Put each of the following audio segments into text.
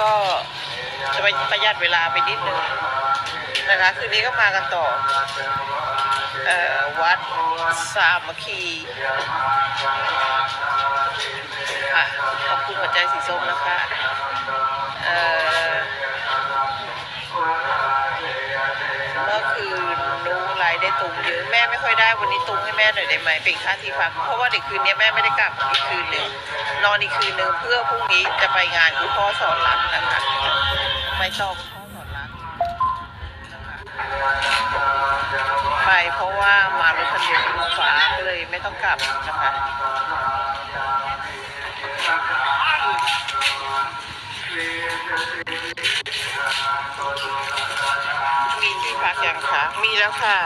ก็จะไปประหยัดเวลาไปนิดนึงนะคะคืนนี้ก็มากันต่อเอ่อวัดสามัคคีค่ะขอบคุณหัวใจสีส้มนะคะ ตุงเยอะแม่ไม่ค่อยได้วันนี้ตุงให้แม่หน่อยได้ไหมเป็นค่าที่พักเพราะว่าเด็กคืนนี้แม่ไม่ได้กลับอีกคืนหนึ่งนอนอีกคืนหนึ่งเพื่อพรุ่งนี้จะไปงานคุณพ่อสอนรักนะคะไปต่อคุณพ่อสอนรักไปเพราะว่ามารถคันเดียวกับลูกฟ้าก็เลยไม่ต้องกลับนะคะมีที่พักยังคะมีแล้วค่ะ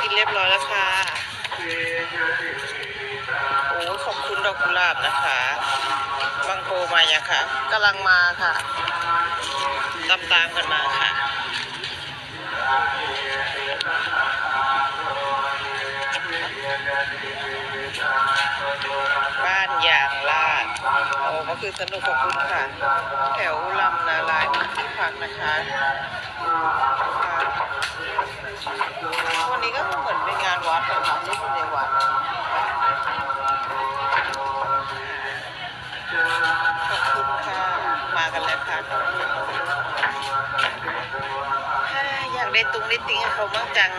กินเรียบร้อยแล้วค่ะ โอ้ขอบคุณดอกกุหลาบนะคะบังโกมายังคะกำลังมาค่ะ ตามตามกันมาค่ะ โอ้ก็คือสนุกขอบคุณค่ะ แถวลำนาลายที่พักนะคะคะวันนี้ก็เหมือนเป็นงานวัดนะคะไม่ใช่ในวัดขอบคุณค่ะ มากันแล้วค่ะอยากได้ตุ้งได้ติงเขาบ้างจัง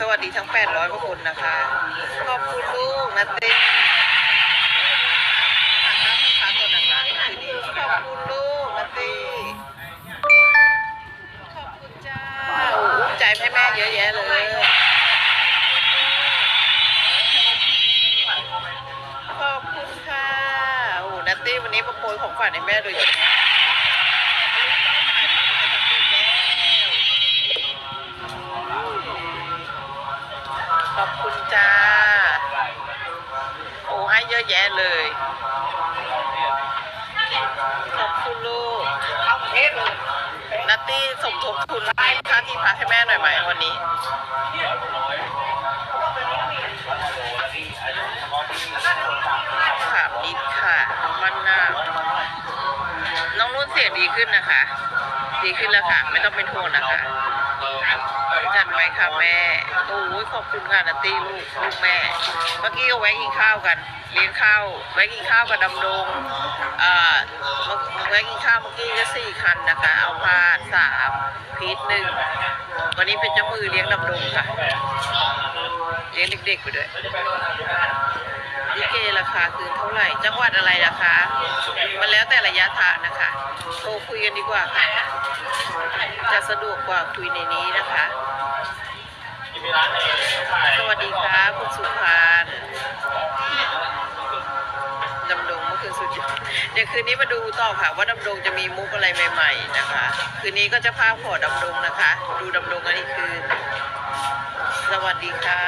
สวัสดีทั้ง 800กว่าคนนะคะ ขอบคุณลูกนะเต้ เยอะแยะเลย ขอบคุณค่ะโอ้นัตตี้วันนี้มาโปรยของขวัญให้แม่โดยเฉพาะขอบคุณจ้า โอ้ให้เยอะแยะเลย ขอบคุณลูกนั ตตี้สมทบทุนค่าที่พักให้แม่หน่อยไหมวันนี้ขามนิดค่ะมันหน้าน้องนุ่นเสียงดีขึ้นนะคะ ดีขึ้นแล้วค่ะ ไม่ต้องเป็นห่วงนะคะจัดไว้ค่ะแม่โอ้ยขอบคุณค่ะนัตตี้ลูกลูกแม่ เมื่อกี้ก็แวะกินข้าวกัน เลี้ยงข้าว แวะกินข้าวกับดำดงอ่า แวะกินข้าวเมื่อกี้ก็สี่คันนะคะ เอาพาดสามพีทหนึ่งวันนี้เป็นเจ้ามือเลี้ยงดำดงค่ะ เลี้ยงเด็กๆไปด้วยลิเกราคาคือเท่าไหร่ จังหวัดอะไรราคามันแล้วแต่ระยะทางนะคะโทรคุยกันดีกว่าค่ะ จะสะดวกกว่าคุยในนี้นะคะ สวัสดีครับคุณสุภา ดเดี๋ยวคืนนี้มาดูต่อค่ะว่าดำดงจะมีมุกอะไรใหม่ๆนะคะ คืนนี้ก็จะพาขอดำดงนะคะ ดูดำดงอันอีกคืนสวัสดีค่ะ